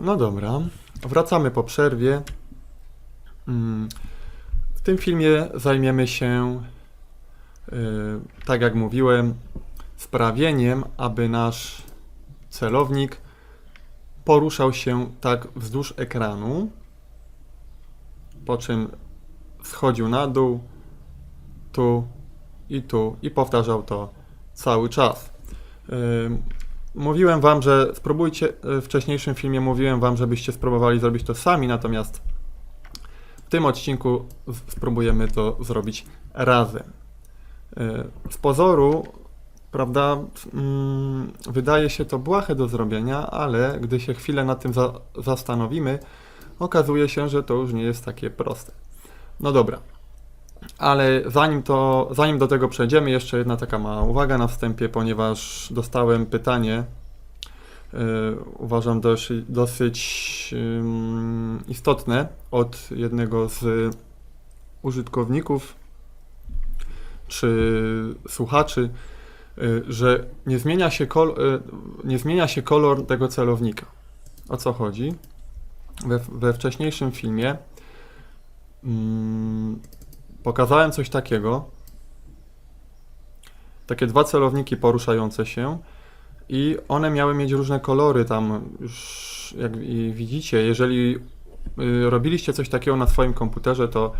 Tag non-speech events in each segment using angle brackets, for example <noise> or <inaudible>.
No dobra. Wracamy po przerwie. Mm, W tym filmie zajmiemy się, y, tak jak mówiłem, sprawieniem, aby nasz celownik poruszał się tak wzdłuż ekranu, po czym schodził na dół, tu i tu i powtarzał to cały czas. Mówiłem wam, że spróbujcie, y, w wcześniejszym filmie mówiłem wam, żebyście spróbowali zrobić to sami, natomiast w tym odcinku spróbujemy to zrobić razem. Y, Z pozoru, prawda, mm, wydaje się to błahe do zrobienia, ale gdy się chwilę nad tym za zastanowimy, okazuje się, że to już nie jest takie proste. No dobra. Ale zanim, to, zanim do tego przejdziemy, jeszcze jedna taka mała uwaga na wstępie, ponieważ dostałem pytanie, yy, uważam dosyć, dosyć ym, istotne od jednego z użytkowników czy słuchaczy, yy, że nie zmienia, się kol, yy, nie zmienia się kolor tego celownika. O co chodzi? We, we wcześniejszym filmie mm, pokazałem coś takiego. Takie dwa celowniki poruszające się i one miały mieć różne kolory tam już jak widzicie, jeżeli y, robiliście coś takiego na swoim komputerze, to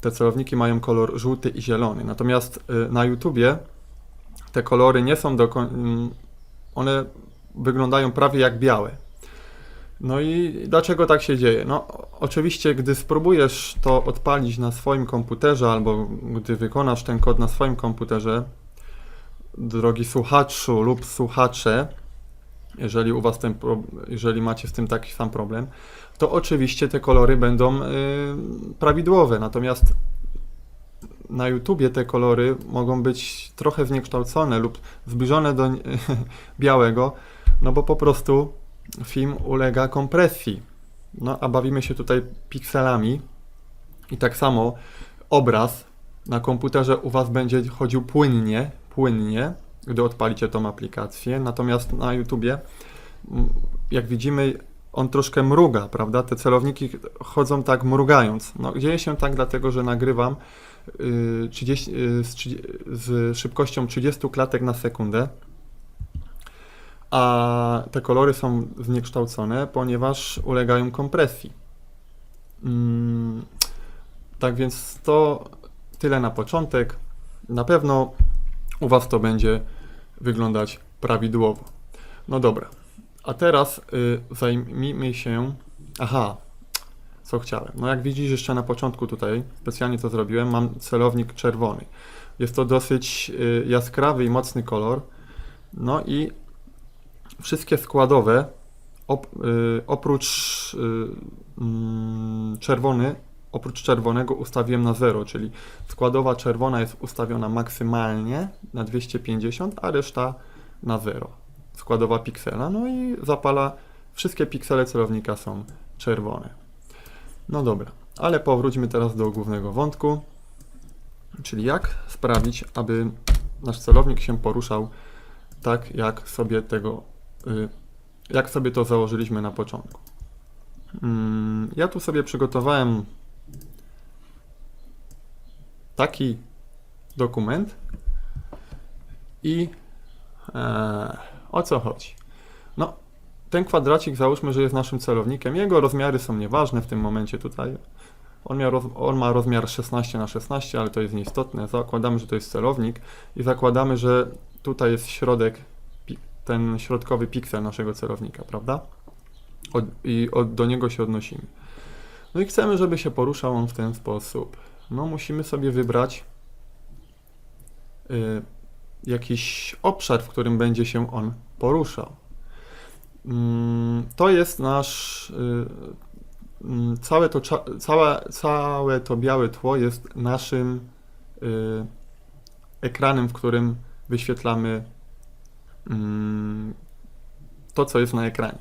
te celowniki mają kolor żółty i zielony. Natomiast y, na YouTubie te kolory nie są do y, one wyglądają prawie jak białe. No i dlaczego tak się dzieje? No, oczywiście, gdy spróbujesz to odpalić na swoim komputerze, albo gdy wykonasz ten kod na swoim komputerze, drogi słuchaczu lub słuchacze, jeżeli u Was ten, jeżeli macie z tym taki sam problem, to oczywiście te kolory będą y, prawidłowe. Natomiast na YouTubie te kolory mogą być trochę zniekształcone lub zbliżone do <laughs> białego, no bo po prostu film ulega kompresji. No a bawimy się tutaj pikselami i tak samo obraz na komputerze u Was będzie chodził płynnie, płynnie, gdy odpalicie tą aplikację, natomiast na YouTubie, jak widzimy, on troszkę mruga, prawda? Te celowniki chodzą tak mrugając. No, dzieje się tak dlatego, że nagrywam y, 30, y, z, 30 z szybkością 30 klatek na sekundę, a te kolory są zniekształcone, ponieważ ulegają kompresji. Mm, tak więc to tyle na początek. Na pewno u Was to będzie wyglądać prawidłowo. No dobra, a teraz y, zajmijmy się. Aha, co chciałem. No jak widzisz, jeszcze na początku tutaj specjalnie to zrobiłem. Mam celownik czerwony. Jest to dosyć y, jaskrawy i mocny kolor. No i wszystkie składowe op, y, oprócz y, mm, czerwony, oprócz czerwonego ustawiłem na 0, czyli składowa czerwona jest ustawiona maksymalnie na 250, a reszta na 0. Składowa piksela, no i zapala, wszystkie piksele celownika są czerwone. No dobra, ale powróćmy teraz do głównego wątku, czyli jak sprawić, aby nasz celownik się poruszał tak, jak sobie tego y, jak sobie to założyliśmy na początku. Mm, Ja tu sobie przygotowałem taki dokument i e, o co chodzi? No, ten kwadracik załóżmy, że jest naszym celownikiem. Jego rozmiary są nieważne w tym momencie tutaj. On, miał on ma rozmiar 16 na 16, ale to jest nieistotne. Zakładamy, że to jest celownik i zakładamy, że tutaj jest środek ten środkowy piksel naszego celownika, prawda? Od, I od, do niego się odnosimy. No i chcemy, żeby się poruszał on w ten sposób. No musimy sobie wybrać y, jakiś obszar, w którym będzie się on poruszał. Mm, to jest nasz y, mm, całe to, całe, całe to białe tło jest naszym y, ekranem, w którym wyświetlamy to, co jest na ekranie.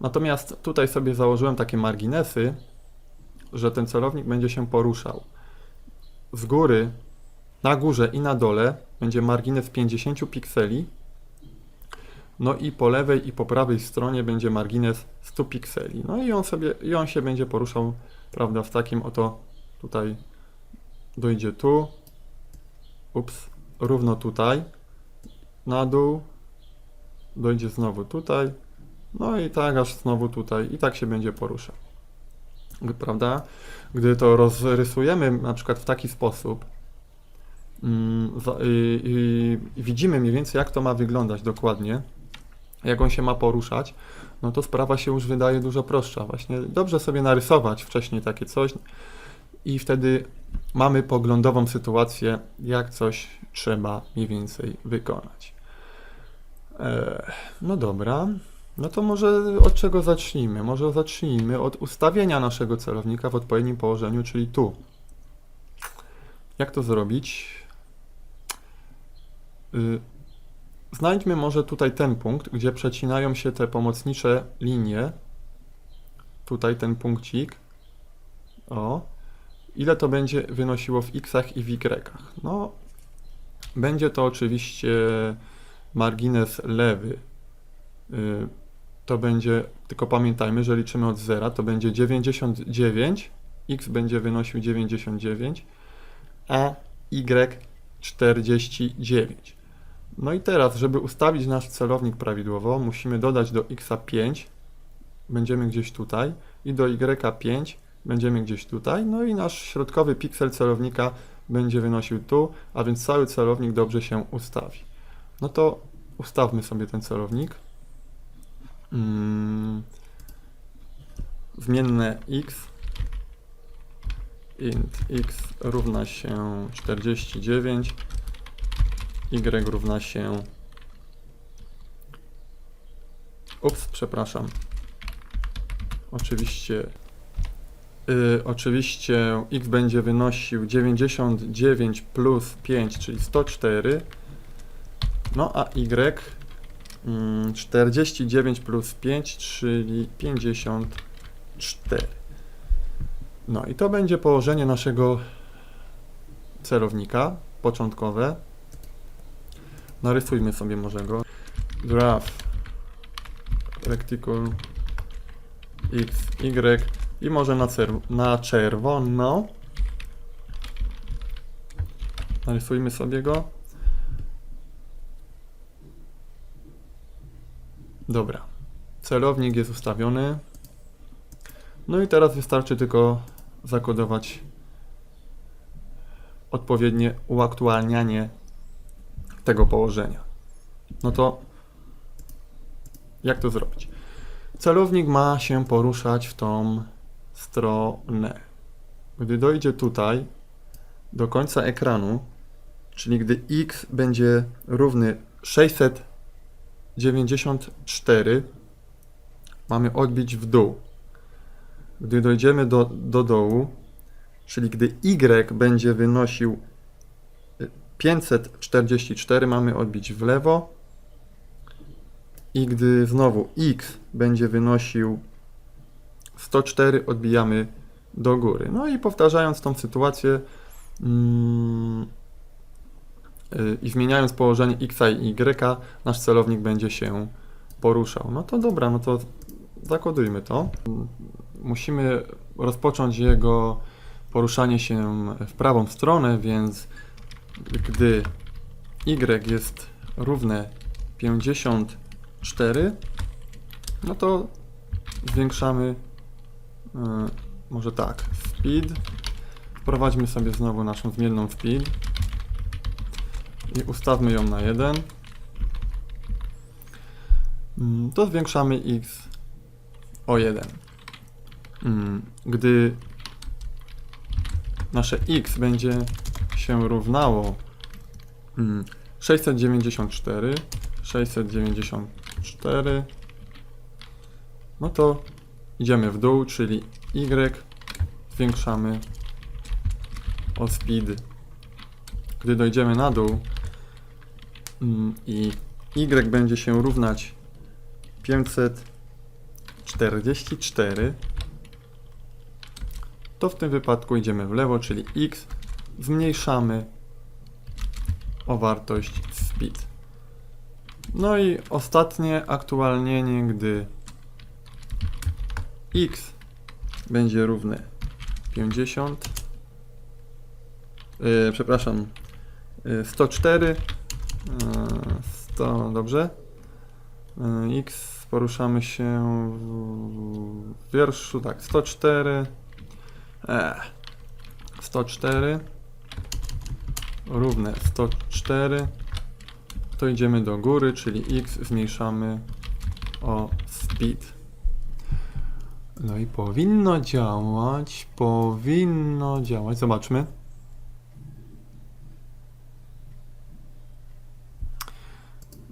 Natomiast tutaj sobie założyłem takie marginesy, że ten celownik będzie się poruszał. Z góry, na górze i na dole będzie margines 50 pikseli, No i po lewej i po prawej stronie będzie margines 100 pikseli. No i on sobie, i on się będzie poruszał, prawda, w takim oto tutaj dojdzie tu, ups, równo tutaj, na dół, dojdzie znowu tutaj, no i tak aż znowu tutaj i tak się będzie poruszał. Prawda? Gdy to rozrysujemy na przykład w taki sposób, mm, i, i widzimy mniej więcej jak to ma wyglądać dokładnie, jak on się ma poruszać, no to sprawa się już wydaje dużo prostsza. Właśnie dobrze sobie narysować wcześniej takie coś i wtedy mamy poglądową sytuację, jak coś trzeba mniej więcej wykonać. E, no dobra, no to może od czego zacznijmy? Może zacznijmy od ustawienia naszego celownika w odpowiednim położeniu, czyli tu. Jak to zrobić? Y, Znajdźmy może tutaj ten punkt, gdzie przecinają się te pomocnicze linie. Tutaj ten punkcik. O. Ile to będzie wynosiło w xach i w y? No, będzie to oczywiście margines lewy. Y, To będzie, tylko pamiętajmy, że liczymy od zera, to będzie 99, x będzie wynosił 99, a y 49. No i teraz, żeby ustawić nasz celownik prawidłowo, musimy dodać do x 5, będziemy gdzieś tutaj, i do y 5 będziemy gdzieś tutaj, no i nasz środkowy piksel celownika będzie wynosił tu, a więc cały celownik dobrze się ustawi. No to ustawmy sobie ten celownik. Mm. Zmienne x int x równa się 49 y równa się ups, przepraszam oczywiście y, oczywiście x będzie wynosił 99 plus 5 czyli 104 no a y mm, 49 plus 5 czyli 54 no i to będzie położenie naszego celownika początkowe Narysujmy sobie może go. Graph recticle x, y i może na, na czerwono. Narysujmy sobie go. Dobra. Celownik jest ustawiony. No i teraz wystarczy tylko zakodować odpowiednie uaktualnianie tego położenia. No to jak to zrobić? Celownik ma się poruszać w tą stronę. Gdy dojdzie tutaj do końca ekranu, czyli gdy x będzie równy 694, mamy odbić w dół. Gdy dojdziemy do, do dołu, czyli gdy y będzie wynosił 544 mamy odbić w lewo i gdy znowu x będzie wynosił 104 odbijamy do góry. No i powtarzając tą sytuację mm, y, i zmieniając położenie x i y, nasz celownik będzie się poruszał. No to dobra, no to zakodujmy to. Musimy rozpocząć jego poruszanie się w prawą stronę, więc gdy y jest równe 54, no to zwiększamy y, może tak, speed. Wprowadźmy sobie znowu naszą zmienną speed i ustawmy ją na 1. Mm, To zwiększamy x o 1. Mm, Gdy nasze x będzie się równało mm, 694, 694, no to idziemy w dół, czyli y zwiększamy o speed. Gdy dojdziemy na dół i y będzie się równać 544, to w tym wypadku idziemy w lewo, czyli x. Zmniejszamy o wartość speed. No i ostatnie aktualnienie, gdy x będzie równe 50, yy, przepraszam, yy, 104, yy, 100, dobrze, yy, x poruszamy się w wierszu, tak, 104, e, 104, równe 104, to idziemy do góry, czyli x zmniejszamy o speed. No i powinno działać, powinno działać. Zobaczmy.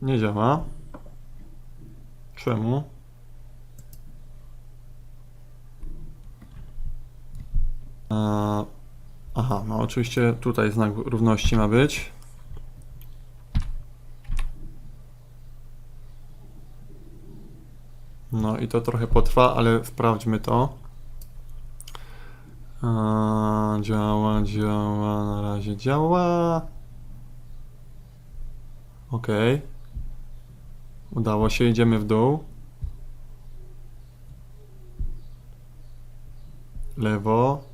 Nie działa. Czemu? Eee, Aha, no oczywiście tutaj znak równości ma być. No i to trochę potrwa, ale sprawdźmy to. A, działa, działa, na razie działa. Ok. Udało się, idziemy w dół. Lewo.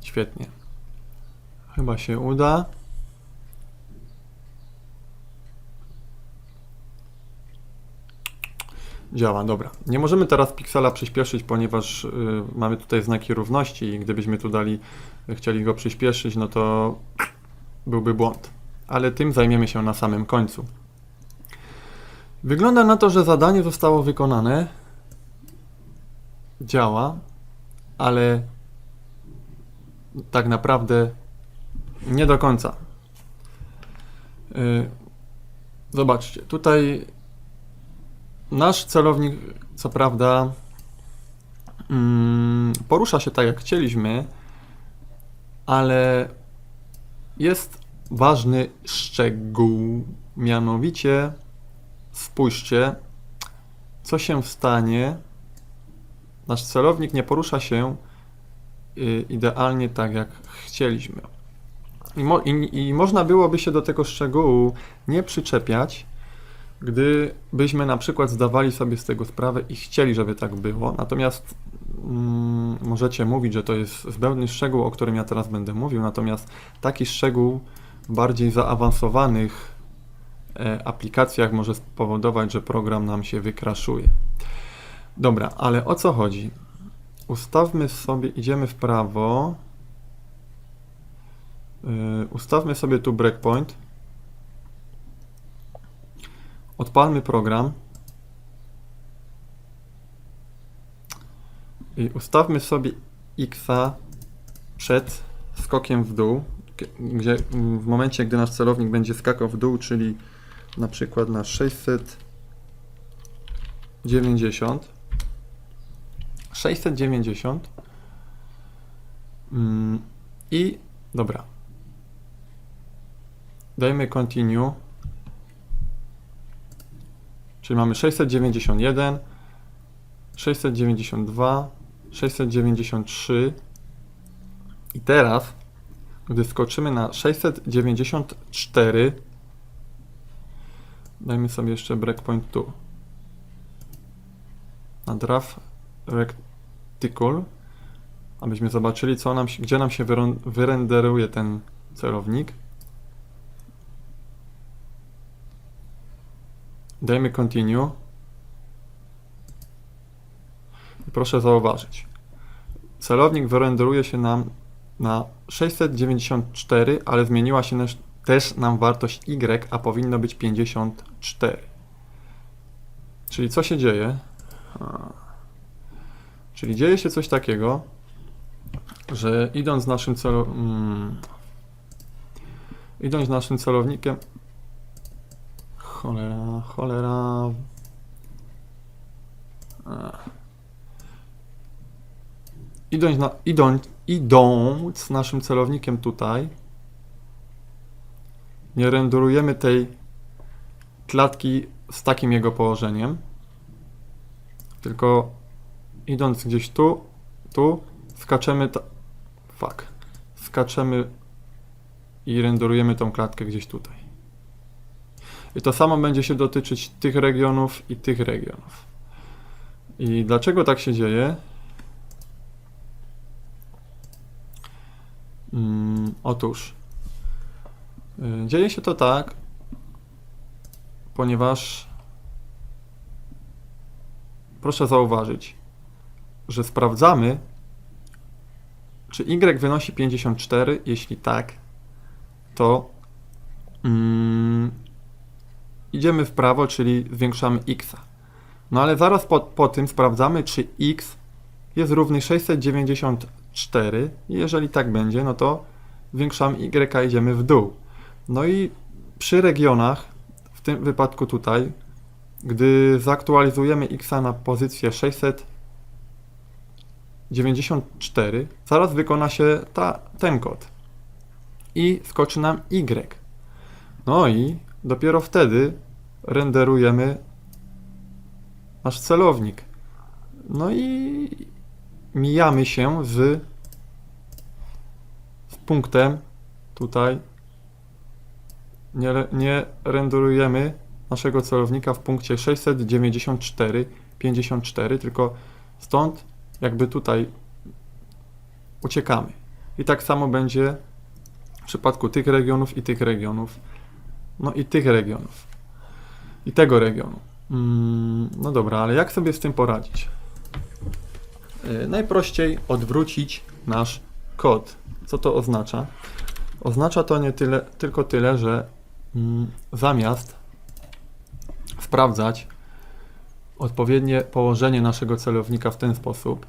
Świetnie. Chyba się uda. Działa, dobra. Nie możemy teraz piksela przyspieszyć, ponieważ y, mamy tutaj znaki równości i gdybyśmy tu dali, chcieli go przyspieszyć, no to byłby błąd. Ale tym zajmiemy się na samym końcu. Wygląda na to, że zadanie zostało wykonane. Działa, ale tak naprawdę nie do końca. Y, Zobaczcie, tutaj nasz celownik, co prawda, mm, porusza się tak jak chcieliśmy, ale jest ważny szczegół, mianowicie spójrzcie, co się stanie. Nasz celownik nie porusza się y, idealnie tak jak chcieliśmy. I, mo- i, I można byłoby się do tego szczegółu nie przyczepiać, gdybyśmy na przykład zdawali sobie z tego sprawę i chcieli, żeby tak było. Natomiast mm, możecie mówić, że to jest zbędny szczegół, o którym ja teraz będę mówił. Natomiast taki szczegół bardziej zaawansowanych e, aplikacjach może spowodować, że program nam się wykraszuje. Dobra, ale o co chodzi? Ustawmy sobie, idziemy w prawo. Yy, ustawmy sobie tu breakpoint. Odpalmy program. I ustawmy sobie x przed skokiem w dół, gdzie w momencie, gdy nasz celownik będzie skakał w dół, czyli na przykład na 690. 690. Mm, I dobra. Dajmy continue. Czyli mamy 691, 692, 693. I teraz, gdy skoczymy na 694, dajmy sobie jeszcze breakpoint tu. Na draft reticle, abyśmy zobaczyli, co nam gdzie nam się wyrenderuje ten celownik. Dajmy continue. Proszę zauważyć. Celownik wyrenderuje się nam na 694, ale zmieniła się też, nam wartość y, a powinno być 54. Czyli co się dzieje? Czyli dzieje się coś takiego, że idąc naszym celo... Mm, idąc naszym celownikiem Cholera, cholera. Idąc, na, idąc, idąc naszym celownikiem tutaj, nie renderujemy tej klatki z takim jego położeniem, tylko idąc gdzieś tu, tu, skaczemy. Fuck. Skaczemy i renderujemy tą klatkę gdzieś tutaj. I to samo będzie się dotyczyć tych regionów i tych regionów. I dlaczego tak się dzieje? Mm, otóż y, dzieje się to tak, ponieważ proszę zauważyć, że sprawdzamy, czy y wynosi 54. Jeśli tak, to mm, idziemy w prawo, czyli zwiększamy x. No ale zaraz po, po tym sprawdzamy, czy x jest równy 694. I jeżeli tak będzie, no to zwiększamy y, idziemy w dół. No i przy regionach, w tym wypadku tutaj, gdy zaktualizujemy x na pozycję 694, zaraz wykona się ta, ten kod i skoczy nam y. No i dopiero wtedy renderujemy nasz celownik. No i mijamy się z, z punktem tutaj. Nie, nie renderujemy naszego celownika w punkcie 694, 54, tylko stąd jakby tutaj uciekamy. I tak samo będzie w przypadku tych regionów i tych regionów. No i tych regionów. I tego regionu. Mm, no dobra, ale jak sobie z tym poradzić? Yy, najprościej odwrócić nasz kod. Co to oznacza? Oznacza to nie tyle, tylko tyle, że mm, zamiast sprawdzać odpowiednie położenie naszego celownika w ten sposób,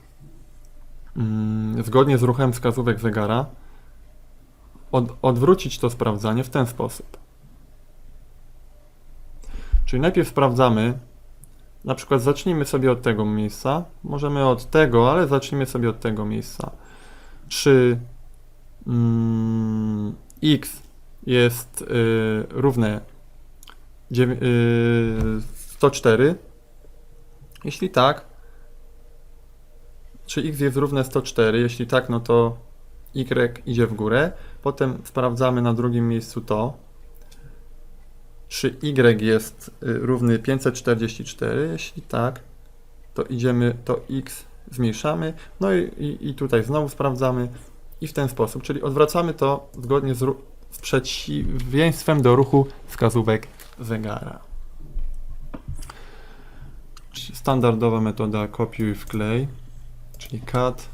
mm, zgodnie z ruchem wskazówek zegara, od, odwrócić to sprawdzanie w ten sposób. Czyli najpierw sprawdzamy, na przykład zacznijmy sobie od tego miejsca, możemy od tego, ale zacznijmy sobie od tego miejsca. Czy mm, x jest y, równe dziewię- y, 104? Jeśli tak, czy x jest równe 104? Jeśli tak, no to y idzie w górę. Potem sprawdzamy na drugim miejscu to, czy y jest y, równy 544. Jeśli tak, to idziemy, to x zmniejszamy. No i, i, i tutaj znowu sprawdzamy i w ten sposób, czyli odwracamy to zgodnie z, z przeciwieństwem do ruchu wskazówek zegara. Standardowa metoda kopiuj wklej, czyli cut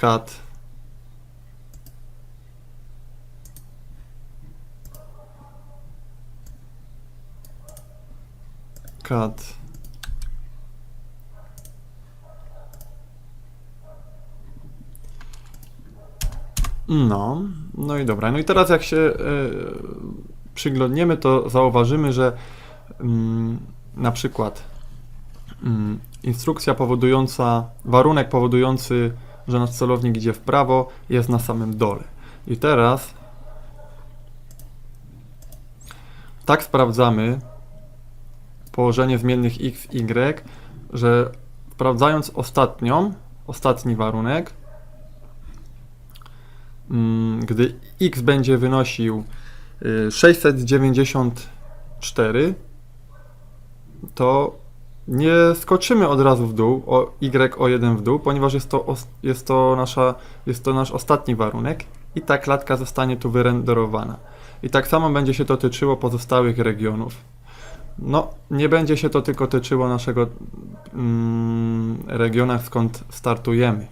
cut cut No, no i dobra. No i teraz jak się e, przyglądniemy, to zauważymy, że mm, na przykład mm, instrukcja powodująca, warunek powodujący, że nasz celownik idzie w prawo, jest na samym dole. I teraz tak sprawdzamy położenie zmiennych x, y, że sprawdzając ostatnią, ostatni warunek, mm, gdy x będzie wynosił y, 694, to nie skoczymy od razu w dół, o y o 1 w dół, ponieważ jest to, jest to, nasza, jest to nasz ostatni warunek i ta klatka zostanie tu wyrenderowana. I tak samo będzie się to tyczyło pozostałych regionów. No, nie będzie się to tylko tyczyło naszego mm, regiona, skąd startujemy.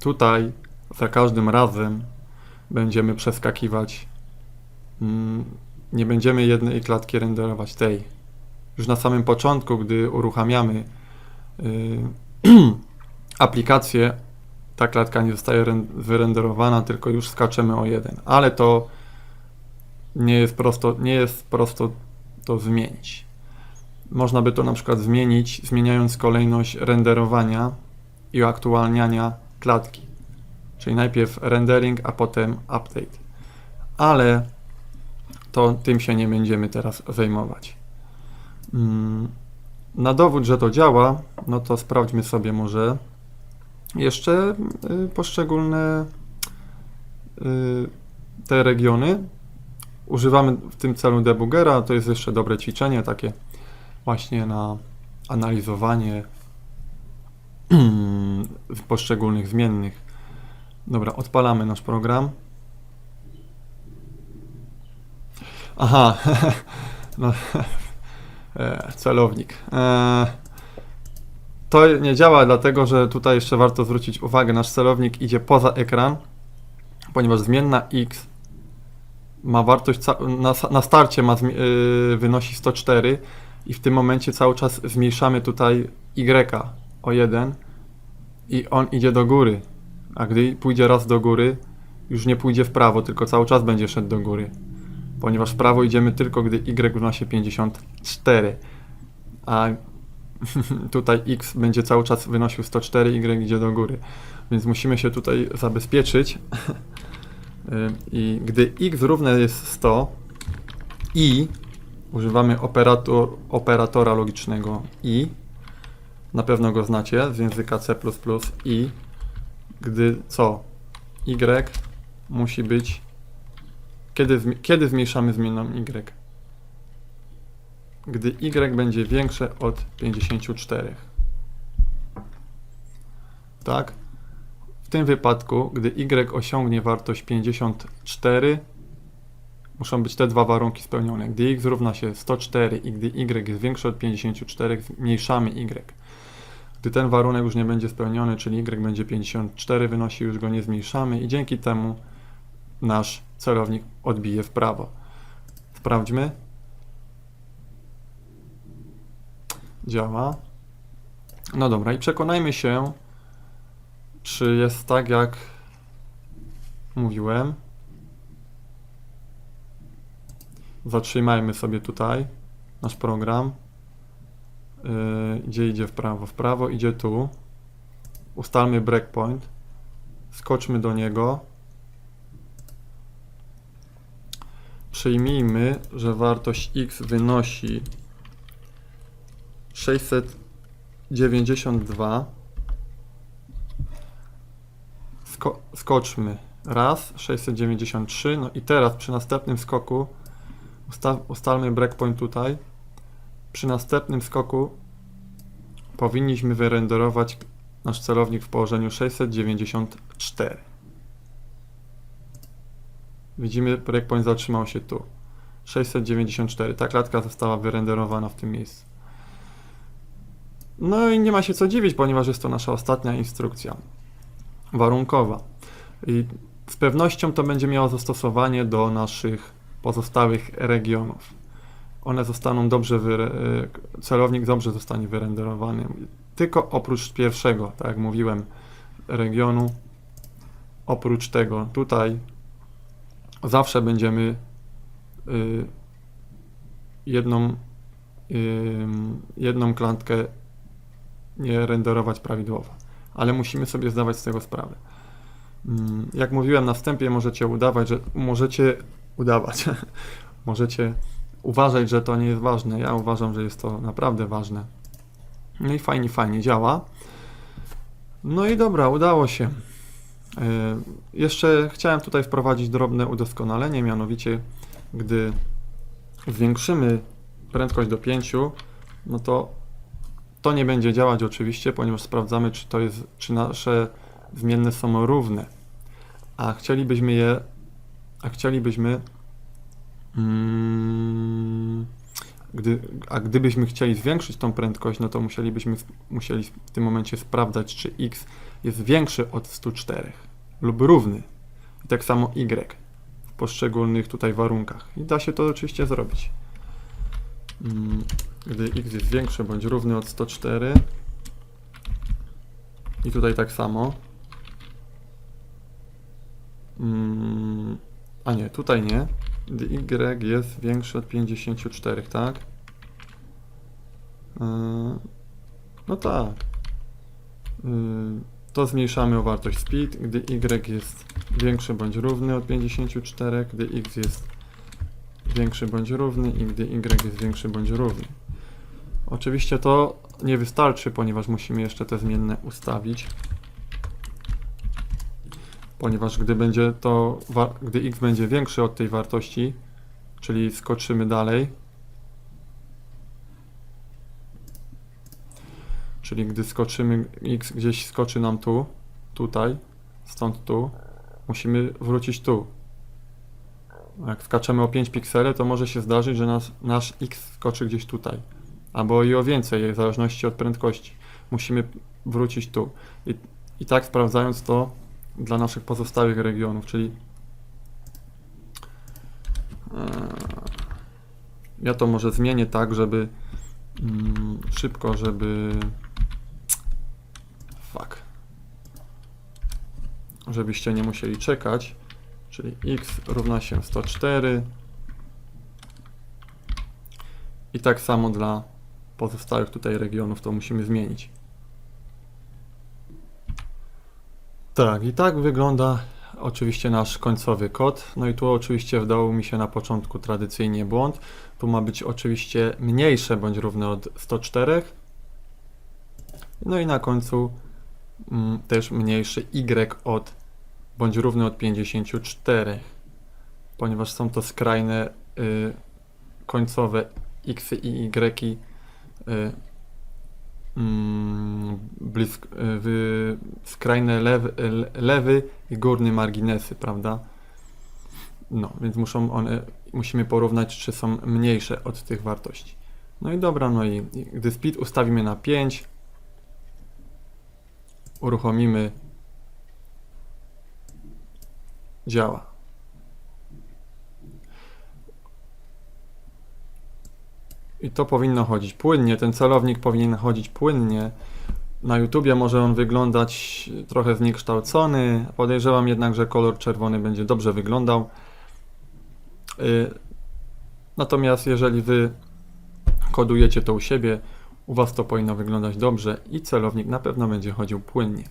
Tutaj za każdym razem będziemy przeskakiwać. Mm, nie będziemy jednej klatki renderować tej. Już na samym początku, gdy uruchamiamy y, <clears throat> aplikację, ta klatka nie zostaje ren- wyrenderowana, tylko już skaczemy o jeden. Ale to nie jest prosto, nie jest prosto to zmienić. Można by to na przykład zmienić, zmieniając kolejność renderowania i uaktualniania klatki. Czyli najpierw rendering, a potem update. Ale to tym się nie będziemy teraz zajmować. Mm, Na dowód, że to działa, no to sprawdźmy sobie może jeszcze y, poszczególne y, te regiony. Używamy w tym celu debugera, to jest jeszcze dobre ćwiczenie takie właśnie na analizowanie <clears throat> poszczególnych zmiennych. Dobra, odpalamy nasz program. Aha, <laughs> no, e, celownik. E, to nie działa, dlatego że tutaj jeszcze warto zwrócić uwagę, nasz celownik idzie poza ekran, ponieważ zmienna x ma wartość, na, starcie ma yy, wynosi 104 i w tym momencie cały czas zmniejszamy tutaj y o 1 i on idzie do góry, a gdy pójdzie raz do góry, już nie pójdzie w prawo, tylko cały czas będzie szedł do góry, ponieważ w prawo idziemy tylko gdy y wynosi 54, a <laughs> tutaj x będzie cały czas wynosił 104, y idzie do góry. Więc musimy się tutaj zabezpieczyć. Y, I gdy x równe jest 100 i używamy operator, operatora logicznego i, na pewno go znacie z języka C++ i, gdy co? y musi być, kiedy, kiedy zmniejszamy zmienną y? gdy y będzie większe od 54. Tak? W tym wypadku, gdy y osiągnie wartość 54, muszą być te dwa warunki spełnione. Gdy x równa się 104 i gdy y jest większy od 54, zmniejszamy y. Gdy ten warunek już nie będzie spełniony, czyli y będzie 54 wynosi, już go nie zmniejszamy i dzięki temu nasz celownik odbije w prawo. Sprawdźmy. działa. No dobra, i przekonajmy się, czy jest tak, jak mówiłem. Zatrzymajmy sobie tutaj nasz program. Yy, gdzie idzie w prawo? W prawo idzie tu. Ustalmy breakpoint. Skoczmy do niego. Przyjmijmy, że wartość x wynosi 692 Sko skoczmy. Raz 693 no i teraz przy następnym skoku usta ustalmy breakpoint tutaj. Przy następnym skoku powinniśmy wyrenderować nasz celownik w położeniu 694 widzimy breakpoint zatrzymał się tu 694 ta klatka została wyrenderowana w tym miejscu no i nie ma się co dziwić, ponieważ jest to nasza ostatnia instrukcja warunkowa. I z pewnością to będzie miało zastosowanie do naszych pozostałych regionów. One zostaną dobrze, y, celownik dobrze zostanie wyrenderowany. Tylko oprócz pierwszego, tak jak mówiłem, regionu, oprócz tego tutaj zawsze będziemy y, jedną, y, jedną klatkę nie renderować prawidłowo, ale musimy sobie zdawać z tego sprawę. Mm, Jak mówiłem na wstępie, możecie udawać, że możecie udawać, <laughs> możecie uważać, że to nie jest ważne. Ja uważam, że jest to naprawdę ważne. No i fajnie, fajnie działa. No i dobra, udało się. Yy, Jeszcze chciałem tutaj wprowadzić drobne udoskonalenie, mianowicie gdy zwiększymy prędkość do 5, no to to nie będzie działać oczywiście, ponieważ sprawdzamy, czy to jest, czy nasze zmienne są równe. A chcielibyśmy je, a chcielibyśmy, mm, gdy, a gdybyśmy chcieli zwiększyć tą prędkość, no to musielibyśmy musieli w tym momencie sprawdzać, czy x jest większy od 104 lub równy. I tak samo y w poszczególnych tutaj warunkach. I da się to oczywiście zrobić. Mm, gdy x jest większy bądź równy od 104 i tutaj tak samo Mm, a nie, tutaj nie gdy y jest większy od 54, tak? Yy, no tak Yy, to zmniejszamy o wartość speed, gdy y jest większy bądź równy od 54, gdy x jest większy bądź równy i gdy y jest większy bądź równy. Oczywiście to nie wystarczy, ponieważ musimy jeszcze te zmienne ustawić. Ponieważ gdy będzie to, gdy x będzie większy od tej wartości, czyli skoczymy dalej, czyli gdy skoczymy, x gdzieś skoczy nam tu, tutaj, stąd tu, musimy wrócić tu. Jak skaczemy o 5 piksele, to może się zdarzyć, że nas, nasz x skoczy gdzieś tutaj. Albo i o więcej, w zależności od prędkości. Musimy wrócić tu. I, I tak sprawdzając to dla naszych pozostałych regionów, czyli e, ja to może zmienię tak, żeby mm, szybko, żeby fuck żebyście nie musieli czekać, czyli x równa się 104 i tak samo dla pozostałych tutaj regionów to musimy zmienić. Tak, i tak wygląda oczywiście nasz końcowy kod. No i tu oczywiście wdał mi się na początku tradycyjnie błąd. Tu ma być oczywiście mniejsze bądź równe od 104. No i na końcu mm, też mniejszy y od bądź równy od 54, ponieważ są to skrajne y, końcowe x i y y, mm, blisk, y, w, skrajne lewy, le- lewy i górny marginesy, prawda? No, więc muszą one, musimy porównać, czy są mniejsze od tych wartości. No i dobra, no i gdy speed ustawimy na 5, uruchomimy działa. I to powinno chodzić płynnie, ten celownik powinien chodzić płynnie. Na YouTubie może on wyglądać trochę zniekształcony, podejrzewam jednak, że kolor czerwony będzie dobrze wyglądał. Y, Natomiast jeżeli Wy kodujecie to u siebie, u Was to powinno wyglądać dobrze i celownik na pewno będzie chodził płynnie.